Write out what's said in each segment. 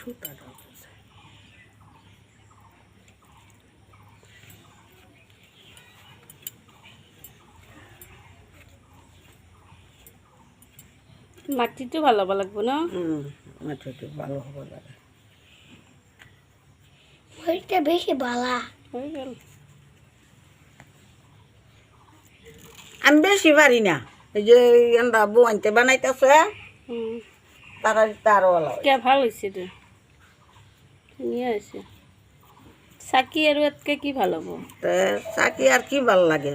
সুতাটা আছে। মাটিটো ভালো হ'ব লাগিব ন? মাটিতে ভালো হবে লাগে। ওইটা বেশি বালা। হৈ গ'ল। আমি বেশি পারি না। এই যে এন্দা বউ আনতে বানাইতেছে তারা তারও ভালো এতিয়া ভালো হৈছে হৈছে চাকি আৰু ইয়াতকৈ কি ভালো হ'ব তে চাকি আর কি ভালো লাগে?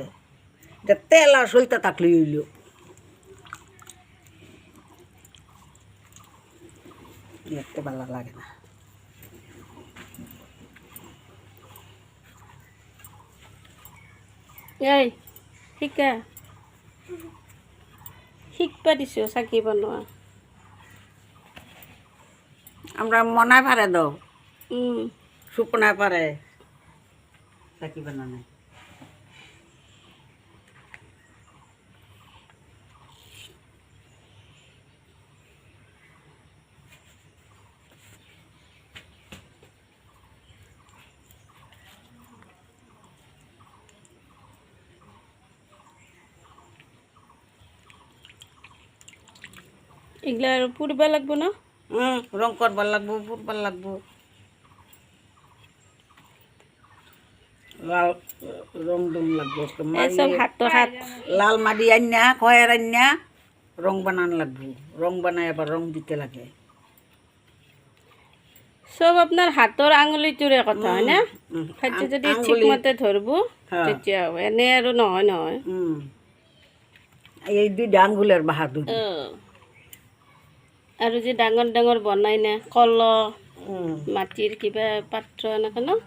তেল আর সইতে থাকলে হইল। দেখতে ভালো লাগে না। এই শিকা। শিকবা দিছোঁ চাকি বনোৱা। আমরা মনে পারে দাও। উম, সুপনা পারে চাকি বানানো এইগিলা আৰু পুৰিব লাগিব ন হুম রং করবার লাগবো ফুটবার লাগবো লাল ৰং ডং লাগবো চব হাতৰ হাত। লাল মাটি আন্যা কয়েৰ আন্যা ৰং বানান লাগবো। ৰং বানাই আবাৰ ৰং দিতে লাগে। চব আপোনাৰ হাতৰ আঙুলিটোৰে কথা খাদ্য আং- যদি আঙুলি- ঠিকমতে ধৰিব হ্যাঁ। তেতিয়া এনে আৰু নহয় নহয়। হুম এই অঁ। আৰু যে ডাঙৰ ডাঙৰ বনাই না কলহ হুম মাটিৰ কিবা পাত্ৰ এনেকৈ ন?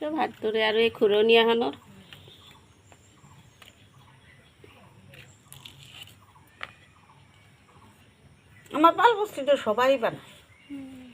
চব হাতৰে আৰু এই ঘূৰণীয়াখনৰ আমার বাল বস্তি তো সবাই বানায়।